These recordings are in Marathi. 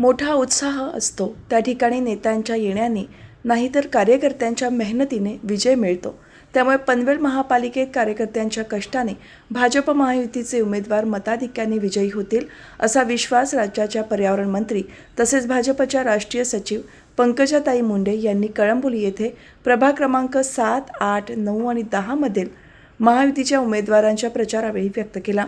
मोठा उत्साह असतो. त्या ठिकाणी नेत्यांच्या येण्याने नाहीतर कार्यकर्त्यांच्या मेहनतीने विजय मिळतो. त्यामुळे पनवेल महापालिकेत कार्यकर्त्यांच्या कष्टाने भाजप महायुतीचे उमेदवार मताधिक्याने विजयी होतील असा विश्वास राज्याच्या पर्यावरण मंत्री तसेच भाजपच्या राष्ट्रीय सचिव पंकजाताई मुंडे यांनी कळंबोली येथे प्रभाग क्रमांक सात आठ नऊ आणि दहामधील महायुतीच्या उमेदवारांच्या प्रचारावेळी व्यक्त केला.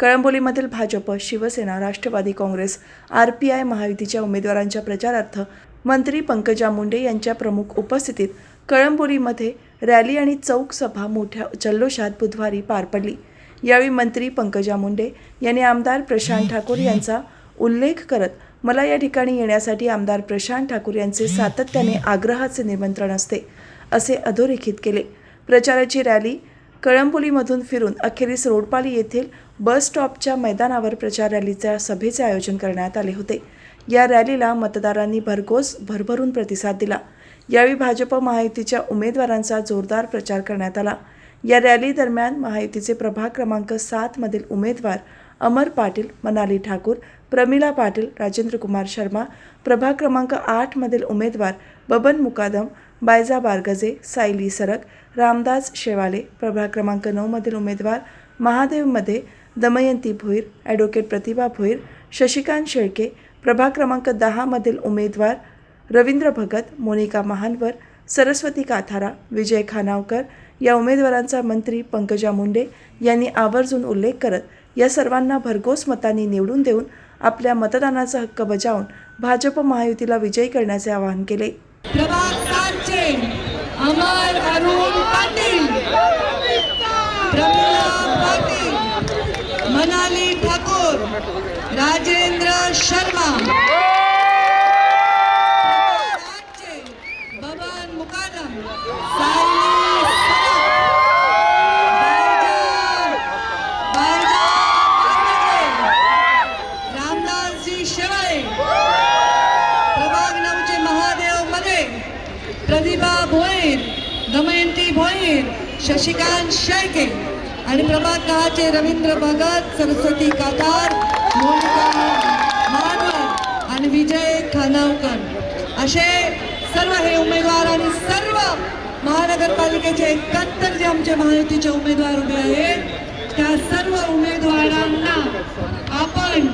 कळंबोलीमधील Bhajap Shiv Sena Rashtrawadi Congress R P I महायुतीच्या उमेदवारांच्या प्रचारार्थ मंत्री पंकजा मुंडे यांच्या प्रमुख उपस्थितीत कळंबोलीमध्ये रॅली आणि चौक सभा मोठ्या जल्लोषात बुधवारी पार पडली. यावेळी मंत्री पंकजा मुंडे यांनी आमदार प्रशांत ठाकूर यांचा उल्लेख करत मला या ठिकाणी येण्यासाठी आमदार प्रशांत ठाकूर यांचे सातत्याने आग्रहाचे निमंत्रण असते असे अधोरेखित केले. प्रचाराची रॅली कळंबोलीमधून फिरून अखेरीस रोडपाली येथील बस स्टॉपच्या मैदानावर प्रचार रॅलीच्या सभेचे आयोजन करण्यात आले होते. या रॅलीला मतदारांनी भरघोस भरभरून प्रतिसाद दिला. यावेळी भाजप महायुतीच्या उमेदवारांचा जोरदार प्रचार करण्यात आला. या रॅली दरम्यान महायुतीचे प्रभाग क्रमांक सात मधील उमेदवार अमर पाटील मनाली ठाकूर प्रमिला पाटील राजेंद्र कुमार शर्मा प्रभाग क्रमांक आठ मधील उमेदवार बबन मुकादम बायजा बारगजे सायली सरक रामदास शेवाले प्रभाग क्रमांक नऊमधील उमेदवार महादेवमध्ये दमयंती भोईर ॲडव्होकेट प्रतिभा भोईर शशिकांत शेळके प्रभाग क्रमांक दहामधील उमेदवार रवींद्र भगत मोनिका महानवर सरस्वती काथारा विजय खानावकर या उमेदवारांचा मंत्री पंकजा मुंडे यांनी आवर्जून उल्लेख करत या सर्वांना भरघोस मतांनी निवडून देऊन आपल्या मतदानाचा हक्क बजावून भाजप महायुतीला विजयी करण्याचे आवाहन केले. प्रभाग अमर अरुण पाटील प्रमिला पाटील मनाली ठाकूर राजेंद्र शर्मा प्रभाग आठचे बबन मुकादम सायली सनप, बायजा बायजा बारगजे, रामदासजी शेवाळे प्रभाग नऊचे महादेवमध्ये प्रतिभा भोईर दमयंती भोईर शशिकांत शेळके आणि प्रभाग दहाचे रवींद्र भगत सरस्वती कातार मोनिका मानवर आणि विजय खानावकर. असे सर्व हे उमेदवार आणि सर्व महानगरपालिकेचे एकाहत्तर जे आमचे महायुतीचे उमेदवार उभे आहेत त्या सर्व उमेदवारांना आपण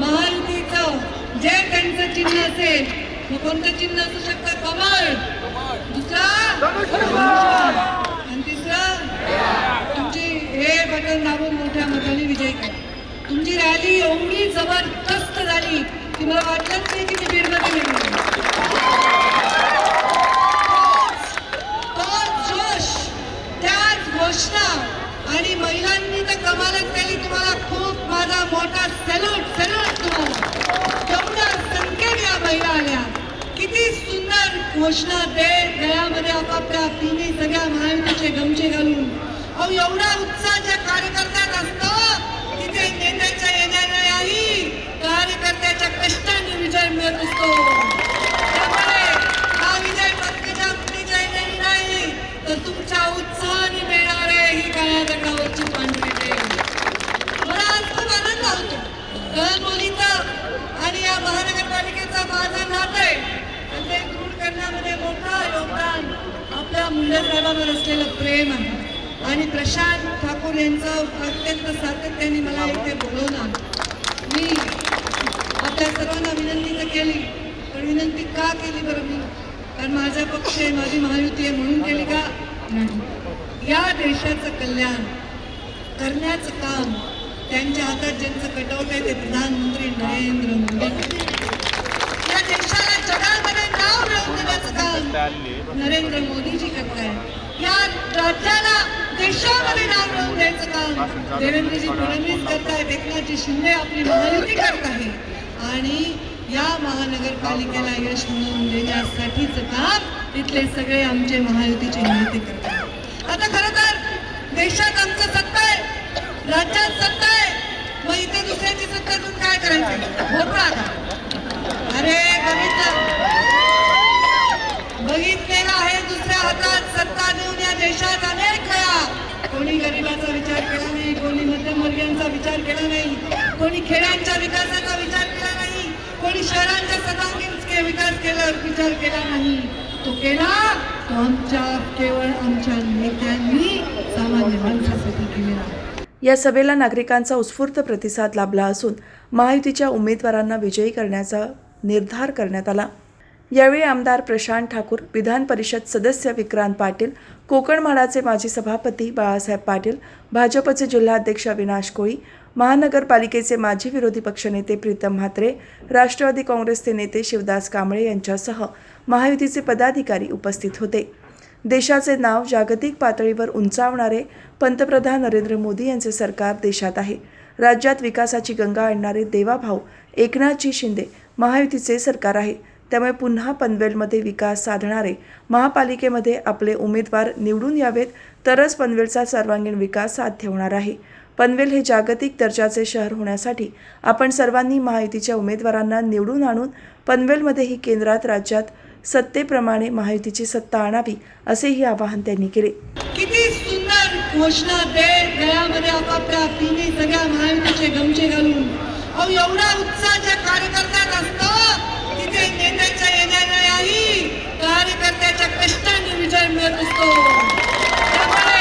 महायुतीचं जे त्यांचं चिन्ह असेल मग कोणतं चिन्ह असू शकतं? कमळ. दुसरा? तुमची हे बटन दाबून मोठ्या मताने विजय केला. तुमची रॅली एवढी जबरदस्त झाली की मला वाटलंच नाही की मी बीडमध्ये तोच जोश त्याच घोषणा आणि महिलांनी तर कमालच केली. तुम्हाला खूप माझा मोठा सॅल्यूट सॅल्यूट तुम्हाला. केवढ्या संख्येने या महिला आल्या. किती सुंदर घोषणा देत गळ्यामध्ये आपापल्या तिन्ही सगळ्या महायुतीचे गमचे घालून. अहो एवढा उत्साह ज्या कार्यकर्त्यात असतो तिथे नेत्याच्या येण्याने कार्यकर्त्याच्या कष्टाने विजय मिळत असतो. त्यामुळे हा विजय पंकजा विजय नाही तर तुमच्या उत्साहाने मिळणार आहे ही काळ्या पांढरी मला आज खूप आनंद होतो. कळंबोलीचं आणि या महानगरपालिकेचा माझा नात आहे. आणि ते दृढ करण्यामध्ये मोठा योगदान आपल्या मुंडे साहेबांवर असलेलं प्रेम आहे. आणि प्रशांत ठाकूर यांचं अत्यंत सातत्याने मला इथे बोलवलं. मी आपल्या सर्वांना विनंती तर केली पण विनंती का केली बरं मी? कारण माझा पक्ष आहे माझी महायुती आहे म्हणून केली का? नाही. या देशाचं कल्याण करण्याचं काम त्यांच्या हातात ज्यांचं कटआउट आहे ते प्रधानमंत्री नरेंद्र मोदी. या देशाला जगामध्ये नाव मिळवून देण्याचं काम नरेंद्र मोदीजी करतायत. या राज्याला देशामध्ये नाव मिळवून द्यायचं काम देवेंद्रजी फडणवीस करतायत एकनाथजी शिंदे आपली महायुती करत आहे. आणि या महानगरपालिकेला यश मिळवून देण्यासाठीच काम इथले सगळे आमचे महायुतीचे नेते करतात आता खरं तर देशात आमचं सत्ता आहे राज्यात सत्ता आहे मग इथे दुसऱ्याची सत्ता काय करायचं? भोपळा आता अरे बघितलं बघितलेलं आहे दुसऱ्या हातात सत्ता देऊन या देशात अनेक वेळा कोणी गरिबाचा विचार केला नाही कोणी मध्यमवर्गीयांचा विचार केला नाही. कोणी खेड्यांच्या विकासाचा विचार केला नाही. कोणी शहरांच्या सर्वांगीण विकास केला विचार केला नाही. तो केला तो आमच्या केवळ आमच्या नेत्यांनी सामान्य माणसासाठी केलेला. या सभेला नागरिकांचा उत्स्फूर्त प्रतिसाद लाभला असून महायुतीच्या उमेदवारांना विजयी करण्याचा निर्धार करण्यात आला. यावेळी आमदार प्रशांत ठाकूर विधान परिषद सदस्य विक्रांत पाटील कोकण म्हाडाचे माजी सभापती बाळासाहेब पाटील भाजपचे जिल्हाध्यक्ष अविनाश कोळी महानगरपालिकेचे माजी विरोधी पक्षनेते प्रीतम म्हात्रे राष्ट्रवादी काँग्रेसचे नेते शिवदास कांबळे यांच्यासह महायुतीचे पदाधिकारी उपस्थित होते. देशाचे नाव जागतिक पातळीवर उंचावणारे पंतप्रधान नरेंद्र मोदी यांचे सरकार देशात आहे. राज्यात विकासाची गंगा आणणारे देवाभाऊ एकनाथजी शिंदे महायुतीचे सरकार आहे. त्यामुळे पुन्हा पनवेलमध्ये विकास साधणारे महापालिकेमध्ये आपले उमेदवार निवडून यावेत तरच पनवेलचा सर्वांगीण विकास साध्य होणार आहे. पनवेल हे जागतिक दर्जाचे शहर होण्यासाठी आपण सर्वांनी महायुतीच्या उमेदवारांना निवडून आणून पनवेलमध्येही केंद्रात राज्यात सत्तेप्रमाणे महायुतीची सत्ता आणावी असेही आवाहन त्यांनी केले. किती सुंदर घोषणा ते गळ्यामध्ये आपापल्या तिन्ही सगळ्या महायुतीचे गमचे घालून. एवढा उत्साह कार्यकर्ता कार्यकर्त्यात असतो तिथे नेत्याच्या येण्याही कार्यकर्त्याच्या कष्टाने विजय त्यामुळे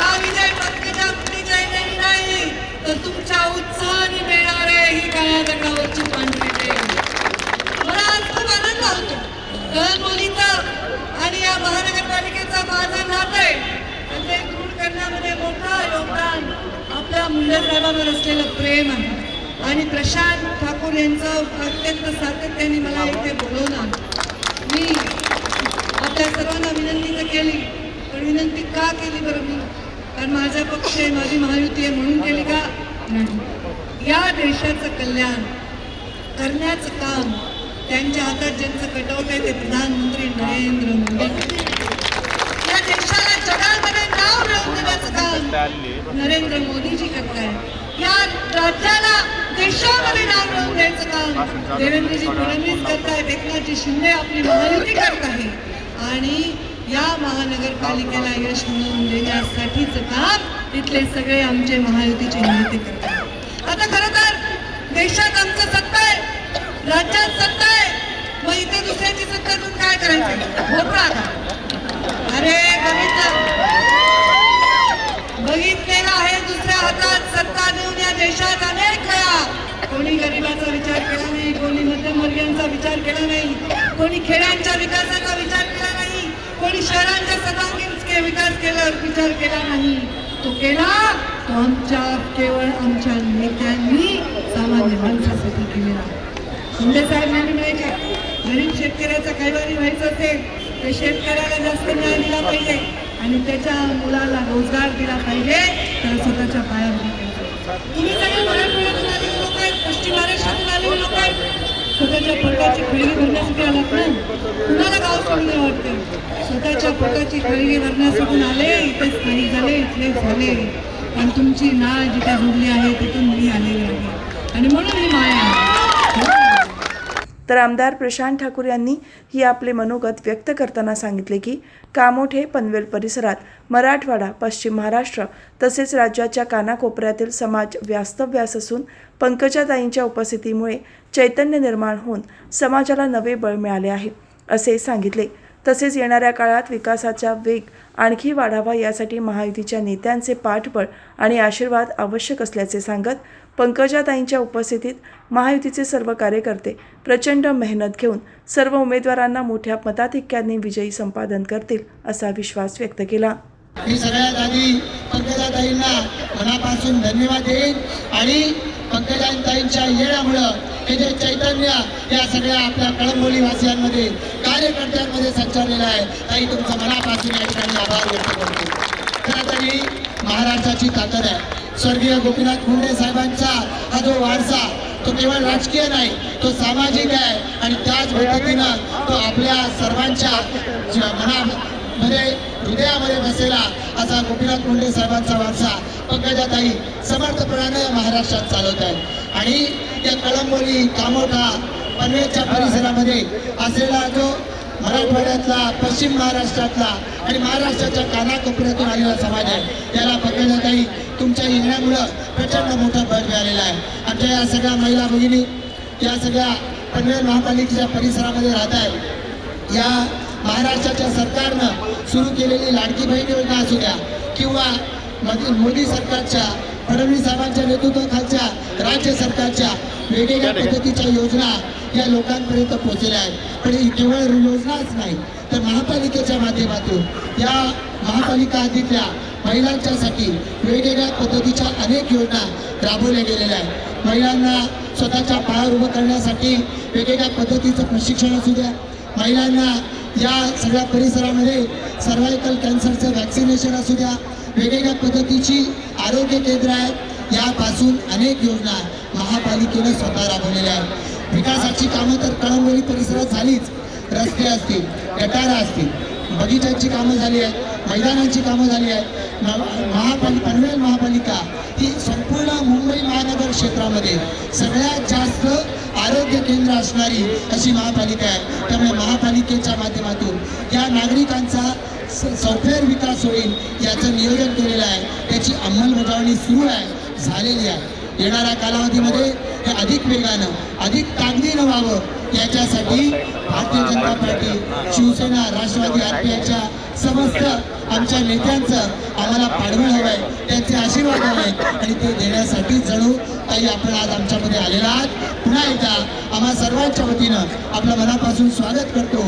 हा विजय पंकजा मुंडेच्या येण्याने नाही तर तुमच्या उत्साहाने मिळणार आहे ही काळ्या दगडावरची पांढरी रेघ. मला आज खूप आनंद होतो. कळंबोलीचा आणि या महानगरपालिकेचा माझा नात आहे. आणि ते दृढ करण्यामध्ये मोठं योगदान आपल्या मुंडे साहेबांवर असलेलं प्रेम आहे. आणि प्रशांत ठाकूर यांचं अत्यंत सातत्याने मला इथे बोलवलं आपल्या सर्वांना विनंती तर केली पण विनंती का केली बरं मी? कारण माझा पक्ष आहे माझी महायुती आहे म्हणून केली का? नाही. या देशाचं कल्याण करण्याचं काम त्यांच्या हातात ज्यांचं कटआउट आहे ते प्रधानमंत्री नरेंद्र मोदी. या देशाला जगामध्ये नाव मिळवून देण्याचं काम नरेंद्र मोदीजी करतायत या राज्याला देशामध्ये नाव मिळवून द्यायचं काम देवेंद्रजी फडणवीस करतायत एकनाथजी शिंदे आपली महायुती करत आहे. आणि या महानगरपालिकेला यश मिळवून देण्यासाठीच काम तिथले सगळे आमचे महायुतीचे नेते करतात. आता खरं तर देशात आमचं सत्ता आहे राज्यात सत्ता आहे मग इथे दुसऱ्याची सत्ता देऊन काय करायचं? भोपळा का अरे बघितलं बघितलेलं आहे दुसऱ्या हातात सत्ता देऊन या देशात अनेक वेळा. कोणी गरिबाचा विचार केला नाही कोणी मध्यमवर्गीयांचा विचार केला नाही कोणी खेड्यांच्या विकासाचा विचार शहरांच्या सर्वांगीण विकास केला विचार केला नाही. तो केला तो आमच्या केवळ आमच्या नेत्यांनी सामान्य माणसासाठी केलेला. शिंदे साहेब यांनी म्हणायचे गरीब शेतकऱ्याचा कैवारी व्हायचं असेल ते शेतकऱ्याला जास्त न्याय दिला पाहिजे आणि त्याच्या मुलाला रोजगार दिला पाहिजे तर स्वतःच्या पायावर तुम्ही सगळे मराठवाड्यातून आलेले लोक आहेत पश्चिम महाराष्ट्रातून आलेले लोक आहेत. स्वतःच्या पोटाची खळगी भरण्यासाठी आलात ना? तुम्हाला गाव सोडले वाटतं स्वतःच्या पोटाची खळगी भरण्यासाठी आले इथे स्थायिक झाले इथले झाले. आणि तुमची नाळ जिथे जुडली आहे तिथून मी आलेली आहे. आणि म्हणून ही माया तर आमदार प्रशांत ठाकूर यांनी ही आपले मनोगत व्यक्त करताना सांगितले की कामोठे पनवेल परिसरात मराठवाडा पश्चिम महाराष्ट्र तसेच राज्याच्या कानाकोपऱ्यातील समाज व्यास्तव्यास असून पंकजाताईंच्या उपस्थितीमुळे चैतन्य निर्माण होऊन समाजाला नवे बळ मिळाले आहे. असे सांगितले. तसेच येणाऱ्या काळात विकासाचा वेग आणखी वाढावा यासाठी महायुतीच्या नेत्यांचे पाठबळ आणि आशीर्वाद आवश्यक असल्याचे सांगत पंकजाताईंच्या उपस्थितीत महायुतीचे सर्व कार्यकर्ते प्रचंड मेहनत घेऊन सर्व उमेदवारांना मोठ्या मताधिक्यांनी विजयी संपादन करतील असा विश्वास व्यक्त केला. मी सगळ्यात आधी पंकजाताईंना मनापासून धन्यवाद देईन आणि पंकजाताईंच्या येण्यामुळं हे जे चैतन्य या सगळ्या आपल्या कळंबोली वासियांमध्ये कार्यकर्त्यांमध्ये संचारलेलं आहे ताई तुमचं मनापासून या ठिकाणी आभार व्यक्त करतो. खरं महाराष्ट्राची ताकद आहे. स्वर्गीय गोपीनाथ मुंडे साहेबांचा हा जो वारसा तो केवळ राजकीय नाही तो सामाजिक आहे आणि त्याच पद्धतीनं तो आपल्या सर्वांच्या मनामध्ये हृदयामध्ये बसेला असा गोपीनाथ मुंडे साहेबांचा वारसा पंकजाताई समर्थपणानं महाराष्ट्रात चालवत आहेत. आणि या कळंबोली कामोठा पनवेलच्या परिसरामध्ये असलेला जो मराठवाड्यातला पश्चिम महाराष्ट्रातला आणि महाराष्ट्राच्या कानाकोपऱ्यातून आलेला समाज आहे त्याला पकडण्यात काही तुमच्या येण्यामुळं प्रचंड मोठा बळ मिळालेला आहे. आमच्या या सगळ्या महिला भगिनी या सगळ्या पनवेल महापालिकेच्या परिसरामध्ये राहत आहे या महाराष्ट्राच्या सरकारनं सुरू केलेली लाडकी बहीण योजना असू द्या किंवा मोदी सरकारच्या फडणवीस साहेबांच्या नेतृत्वाखालच्या राज्य सरकारच्या वेगवेगळ्या पद्धतीच्या योजना या लोकांपर्यंत पोहोचलेल्या आहेत. पण ही केवळ योजनाच नाही तर महापालिकेच्या माध्यमातून या महापालिका हद्दीतल्या महिलांच्यासाठी वेगवेगळ्या पद्धतीच्या अनेक योजना राबवल्या गेलेल्या आहेत. महिलांना स्वतःच्या पायावर उभं करण्यासाठी वेगवेगळ्या पद्धतीचं प्रशिक्षण असू द्या. महिलांना या सगळ्या परिसरामध्ये सर्वायकल कॅन्सरचं व्हॅक्सिनेशन असू द्या. वेगवेगळ्या पद्धतीची आरोग्य केंद्र आहेत. यापासून अनेक योजना महापालिकेनं स्वतः राबवलेल्या आहेत. विकासाची कामं तर कळंबोली परिसरात झालीच. रस्ते असतील गटारा असतील बगीचांची कामं झाली आहेत मैदानांची कामं झाली आहेत. महापालिका पनवेल महापालिका ही संपूर्ण मुंबई महानगर क्षेत्रामध्ये सगळ्यात जास्त आरोग्य केंद्र असणारी अशी महापालिका आहे. त्यामुळे महापालिकेच्या माध्यमातून या नागरिकांचा सॉफ्टवेअर विकास होईल याचं नियोजन केलेलं आहे. त्याची अंमलबजावणी सुरू आहे झालेली आहे. येणाऱ्या कालावधीमध्ये हे अधिक वेगानं अधिक ताकदीनं व्हावं याच्यासाठी भारतीय जनता पार्टी शिवसेना राष्ट्रवादी आरपीआयच्या समस्त आमच्या नेत्यांचं आम्हाला पाठबळ हवं आहे त्यांचे आशीर्वाद हवे आणि ते देण्यासाठी जणू ताई आपण आज आमच्यामध्ये आलेला आहात. पुन्हा एकदा आम्हा सर्वांच्या वतीनं आपलं मनापासून स्वागत करतो.